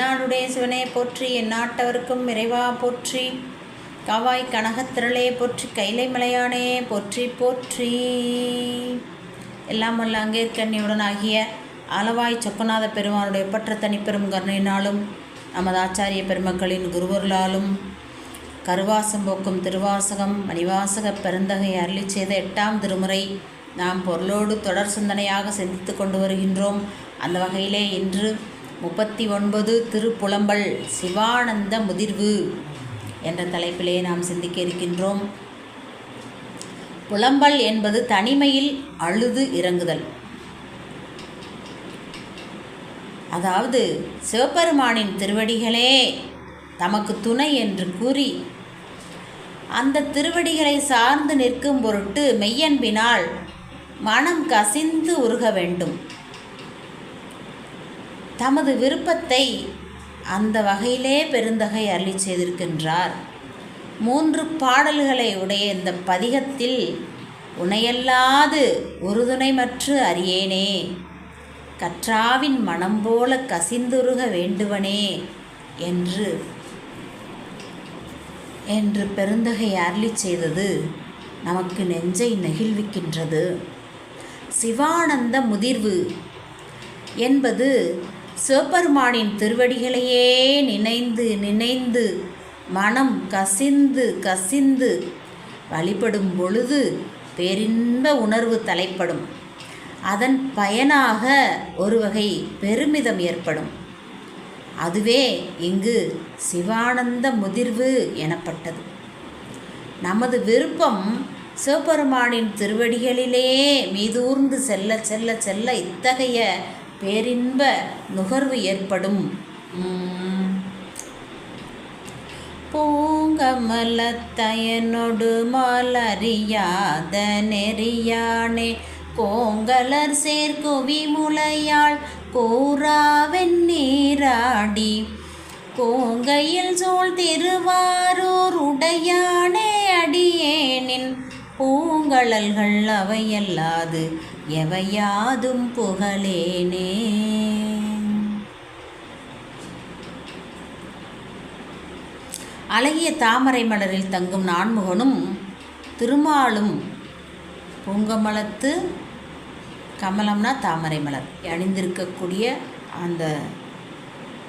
நாடுடைய சிவனே போற்றி என் நாட்டவர்க்கும் இறைவா போற்றி. காவாய் கனகத்திரளே போற்றி கைலை மலையானே போற்றி போற்றி. எல்லாம் வல்ல அங்கேற்கண்ணியுடன் ஆகிய ஆலவாய் சொக்கநாத பெருமானுடைய பற்ற தனிப்பெரும் கருணையினாலும் நமது ஆச்சாரிய பெருமக்களின் குருவர்களாலும் கருவாசம் போக்கும் திருவாசகம் மணிவாசக பெருந்தகை அருளி செய்த எட்டாம் திருமுறை நாம் பொருளோடு தொடர் சிந்தனையாக சிந்தித்து கொண்டு வருகின்றோம். அந்த வகையிலே இன்று முப்பத்தி ஒன்பது திருப்புலம்பல் சிவானந்த முதிர்வு என்ற தலைப்பிலே நாம் சிந்திக்க இருக்கின்றோம். புலம்பல் என்பது தனிமையில் அழுது இறங்குதல். அதாவது சிவபெருமானின் திருவடிகளே தமக்கு துணை என்று கூறி அந்த திருவடிகளை சார்ந்து நிற்கும் பொருட்டு மெய்யன்பினால் மனம் கசிந்து உருக வேண்டும். தமது விருப்பத்தை அந்த வகையிலே பெருந்தகை அருளி செய்திருக்கின்றார். மூன்று பாடல்களை உடைய இந்த பதிகத்தில் உனையல்லாது உறுதுணைமற்று அறியேனே. கற்றாவின் மனம் போல கசிந்துருக வேண்டுவனே என்று என்று பெருந்தகை அருளி செய்தது நமக்கு நெஞ்சை நெகிழ்விக்கின்றது. சிவானந்த முதிர்வு என்பது சிவபெருமானின் திருவடிகளையே நினைந்து நினைந்து மனம் கசிந்து கசிந்து வழிபடும் பொழுது பேரின்ப உணர்வு தலைப்படும். அதன் பயனாக ஒரு வகை பெருமிதம் ஏற்படும். அதுவே இங்கு சிவானந்த முதிர்வு எனப்பட்டது. நமது விருப்பம் சிவபெருமானின் திருவடிகளிலே மீதூர்ந்து செல்ல செல்ல செல்ல இத்தகைய பேரின்ப நுகர்வு ஏற்படும். பூங்கமலத்தயனொடு மலறியாத நெறியானே கோங்கலர் சேர்க்குவி முளையாள் கூறாவென் நீராடி. கோங்கையில் சூழ் திருவாரூர் உடையானே அடியேனின் பூங்கழல்கள் அவையல்லாது எவையாதும் புகழேனே. அழகிய தாமரை மலரில் தங்கும் நான்முகனும் திருமாலும் பூங்கமலத்து கமலம்னா தாமரை மலர். அணிந்திருக்கக்கூடிய அந்த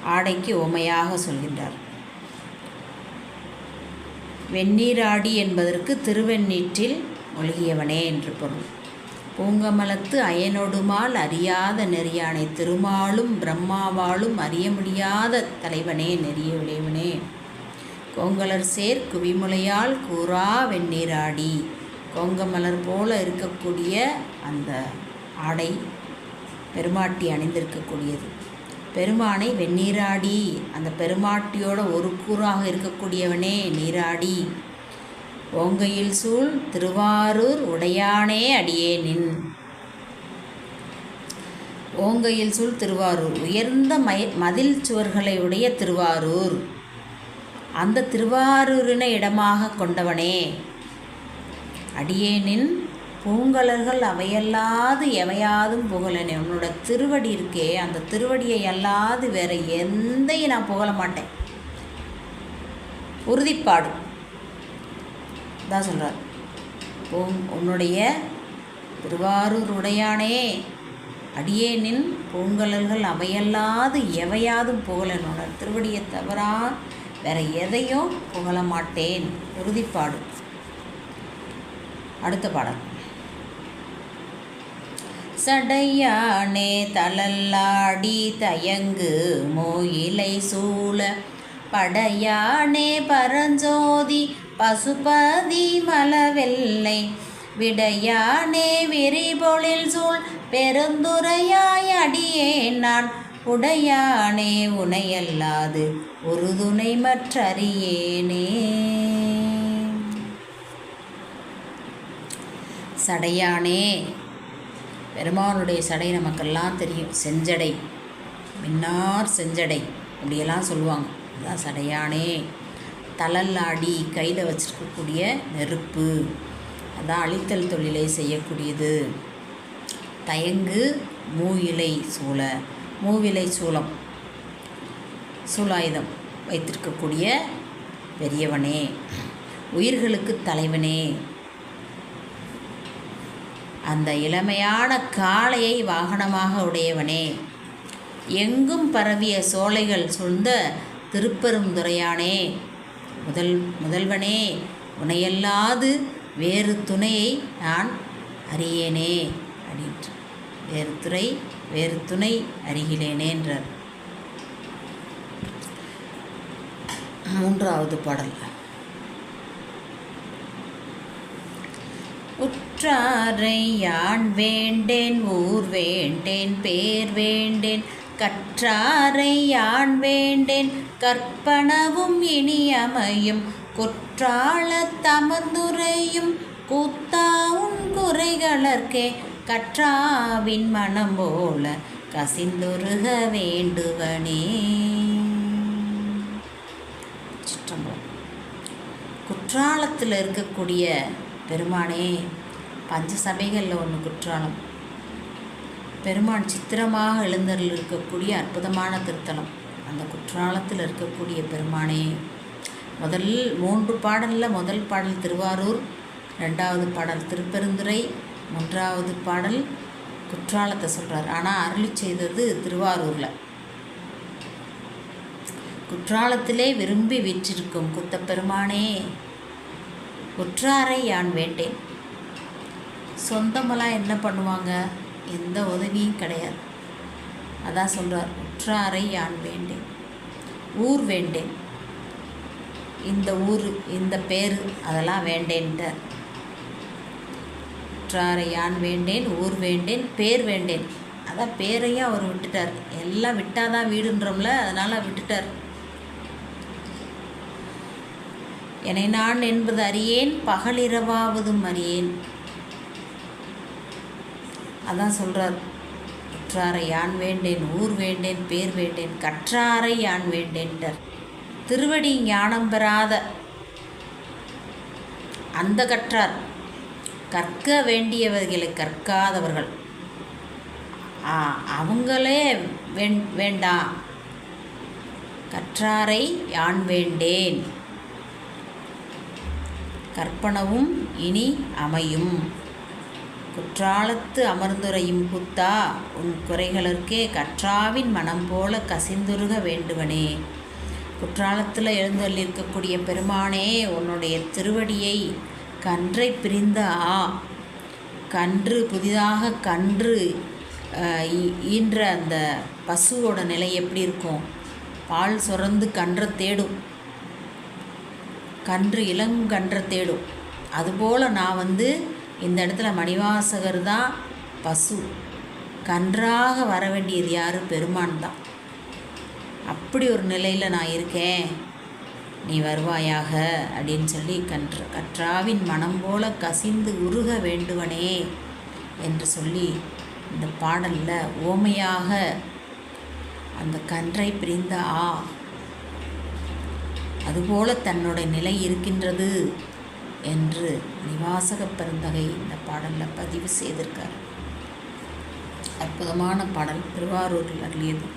ஆடைக்கு உமையாக சொல்கின்றார். வெந்நீராடி என்பதற்கு திருவெண்ணீற்றில் ஒழுகியவனே என்று பொருள். பூங்கமலத்து அயனொடுமால் அறியாத நெறியானை திருமாலும் பிரம்மாவாலும் அறிய முடியாத தலைவனே நெறிய விளைவனே கோங்கலர் சேர் குவிமுலையால் கூறா வெந்நீராடி. கோங்கமலர் போல இருக்கக்கூடிய அந்த ஆடை பெருமாட்டி அணிந்திருக்கக்கூடியது. பெருமானை வெந்நீராடி. அந்த பெருமாட்டியோட ஒரு கூறாக இருக்கக்கூடியவனே நீராடி. ஓங்கையில் சூழ் திருவாரூர் உடையானே அடியே நின். ஓங்கையில் சூழ் திருவாரூர் உயர்ந்த மய மதில் சுவர்களை உடைய திருவாரூர். அந்த திருவாரூரினை இடமாக கொண்டவனே. அடியேனின் பூங்கலர்கள் அவையல்லாது எவையாதும் புகழனே. உன்னோட திருவடி இருக்கே அந்த திருவடியை அல்லாது வேற எந்தையும் நான் புகழ மாட்டேன். உறுதிப்பாடு. தான் சொல்கிறார் பூங் உன்னுடைய திருவாரூர் உடையானே அடியேனின் பூங்கலல்கள் அவையல்லாது எவையாதும் புகழன் திருவடியை தவறா வேற எதையும் புகழ மாட்டேன். உறுதிப்பாடு. அடுத்த பாடல். சடையானே தளல்லாடி தயங்கு மோயிலை சூழ. படையானே பரஞ்சோதி பசுபதி மலவெல்லை. விடையானே விரிபொழில் சூழ் பெருந்துரையாய் அடியே நான். உடையானே உனையல்லாது உறுதுணை மற்றறியேனே. சடையானே. பெருமானுடைய சடை நமக்கெல்லாம் தெரியும். செஞ்சடை. மின்னார் செஞ்சடை. அப்படியெல்லாம் சொல்லுவாங்க. அதான் சடையானே. தளல்லாடி கையில் வச்சிருக்கக்கூடிய நெருப்பு. அதான் அழித்தல் தொழிலை செய்யக்கூடியது. தயங்கு மூவிலை சூழ. மூவிலை சூளம் சூலாயுதம் வைத்திருக்கக்கூடிய பெரியவனே. உயிர்களுக்கு தலைவனே. அந்த இளமையான காளையை வாகனமாக உடையவனே. எங்கும் பரவிய சோலைகள் சூழ்ந்த திருப்பெருந்துறையானே. முதல் முதல்வனே உனையல்லாது வேறு துணையை நான் அறியேனே அப்படின்ட்டு வேறு துறை வேறு துணை அறிகிலேனேன்றார் மூன்றாவது பாடல். உற்றாரை யான் வேண்டேன் ஊர் வேண்டேன் பேர் வேண்டேன் கற்றாரை யான் வேண்டேன்? கற்பனவும் இனியமையும். குற்றால தமந்துரையும் கூத்தாவும் குறைகளற்கே. கற்றாவின் மனம் போல கசிந்துருக வேண்டுவனே. சிற்றம்பலம். குற்றாலத்தில் இருக்கக்கூடிய பெருமானே பஞ்ச சபைகளில் ஒன்று குற்றாலம். பெருமான் சித்திரமாக எழுந்தரில் இருக்கக்கூடிய அற்புதமான திருத்தலம். அந்த குற்றாலத்தில் இருக்கக்கூடிய பெருமானே முதல் மூன்று பாடலில் முதல் பாடல் திருவாரூர் ரெண்டாவது பாடல் திருப்பெருந்துறை மூன்றாவது பாடல் குற்றாலத்தை சொல்கிறார் ஆனால் அருளி செய்தது திருவாரூரில். குற்றாலத்திலே விரும்பி வீற்றிருக்கும் குத்தப்பெருமானே குற்றாரை யான் வேண்டேன்? சொந்தமெல்லாம் என்ன பண்ணுவாங்க? எந்த உதவியும் கிடையாது. அதான் சொல்கிறார் உற்றாரை யான் வேண்டேன்? ஊர் வேண்டேன்? இந்த ஊர் இந்த பேர் அதெல்லாம் வேண்டேன்ட்டார். உற்றாரை யான் வேண்டேன்? ஊர் வேண்டேன்? பேர் வேண்டேன்? அதான் பேரையும் அவர் விட்டுட்டார். எல்லாம் விட்டாதான் வீடுன்றோம்ல அதனால் விட்டுட்டார். என்னை நான் என்பது அறியேன் பகலிரவாவதும் அறியேன். அதான் சொல்கிறார் கற்றாரை யான் வேண்டேன்? ஊர் வேண்டேன்? பேர் வேண்டேன்? கற்றாரை யான் வேண்டேன்ட்டார். திருவடி ஞானம் பெறாத அந்த கற்றார். கற்க வேண்டியவர்களை கற்காதவர்கள். ஆ, அவங்களே வேண் வேண்டாம் கற்றாரை யான் வேண்டேன்? கற்பனவும் இனி அமையும். குற்றாலத்து அமர்ந்துரையும் குத்தா உன் குறைகளற்கே கற்றாவின் மனம் போல கசிந்துருக வேண்டுவனே. குற்றாலத்தில் எழுந்தள்ளிருக்கக்கூடிய பெருமானே உன்னுடைய திருவடியை கன்றை பிரிந்த ஆ கன்று புதிதாக கன்று ஈன்ற அந்த பசுவோட நிலை எப்படி இருக்கும்? பால் சுரந்து கன்றை தேடும். கன்று இளங்கன்றை தேடும். அதுபோல் நான் வந்து இந்த இடத்துல மணிவாசகர் தான் பசு. கன்றாக வர வேண்டியது யார்? பெருமான் தான். அப்படி ஒரு நிலையில் நான் இருக்கேன். நீ வருவாயாக அப்படின்னு சொல்லி கன்ற கற்றாவின் மனம் போல கசிந்து உருக வேண்டுவனே என்று சொல்லி இந்த பாடலில் ஓமையாக அந்த கன்றை பிரிந்த ஆ. அதுபோல தன்னோட நிலை இருக்கின்றது. என்று நிவாசக பெருந்தகை இந்த பாடலில் பதிவு செய்திருக்கார். அற்புதமான பாடல் திருவாரூரில் அருளியது.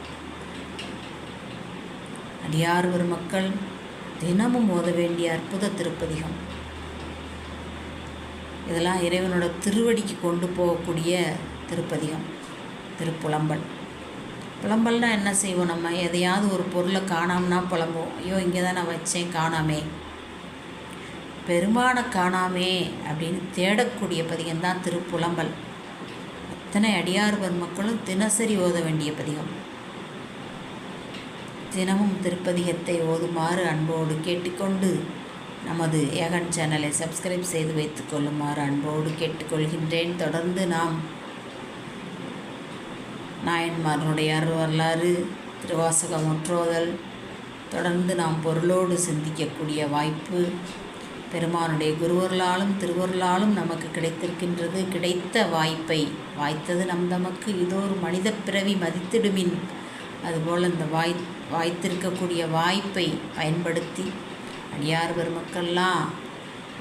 அடியார் மக்கள் தினமும் ஓத வேண்டிய அற்புத திருப்பதிகம். இதெல்லாம் இறைவனோட திருவடிக்கு கொண்டு போகக்கூடிய திருப்பதிகம் திருப்புலம்பல். புலம்பல்னால் என்ன செய்வோம் நம்ம? எதையாவது ஒரு பொருளை காணாமனா புலம்போம் ஐயோ இங்கே தான் நான் வச்சேன் காணாமே. பெருமானை காணாமே அப்படின்னு தேடக்கூடிய பதிகம் தான் திருப்புலம்பல். அத்தனை அடியார் மக்களும் தினசரி ஓத வேண்டிய பதிகம். தினமும் திருப்பதிகத்தை ஓதுமாறு அன்போடு கேட்டுக்கொண்டு நமது ஏகன் சேனலை சப்ஸ்கிரைப் செய்து வைத்துக் கொள்ளுமாறு அன்போடு கேட்டுக்கொள்கின்றேன். தொடர்ந்து நாம் நாயன்மாரனுடைய வரலாறு திருவாசகம் முற்றோதல் தொடர்ந்து நாம் பொருளோடு சிந்திக்கக்கூடிய வாய்ப்பு பெருமானுடைய குருவர்களாலும் திருவருளாலும் நமக்கு கிடைத்திருக்கின்றது. கிடைத்த வாய்ப்பை வாய்த்தது நம் தமக்கு. இதோ ஒரு மனித பிறவி மதித்திடுமின். அதுபோல் இந்த வாய் வாய்த்திருக்கக்கூடிய வாய்ப்பை பயன்படுத்தி அடியார் பெருமக்கள்லாம்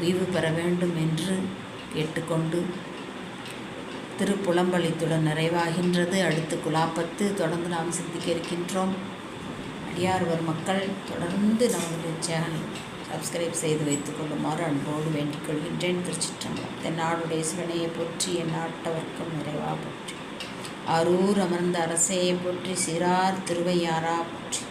உய்வு பெற வேண்டும் என்று கேட்டுக்கொண்டு திருப்புலம்பலித்துடன் நிறைவாகின்றது. அடுத்து குலாப்பத்து தொடர்ந்து நாம் சிந்திக்க இருக்கின்றோம். அடியார் மக்கள் தொடர்ந்து நம்முடைய சேனல் சப்ஸ்கிரைப் செய்து வைத்துக் கொள்ளுமாறு அன்போடு வேண்டிக் கொள்கின்றேன். திருச்சிற்றம்பலம். தென்னாடுடைய சிவனையை போற்றி என் நாட்டவர்க்கும் நிறைவா போற்றி. அரூர் அமர்ந்த அரசையை போற்றி சிறார் திருவையாரா போற்றி.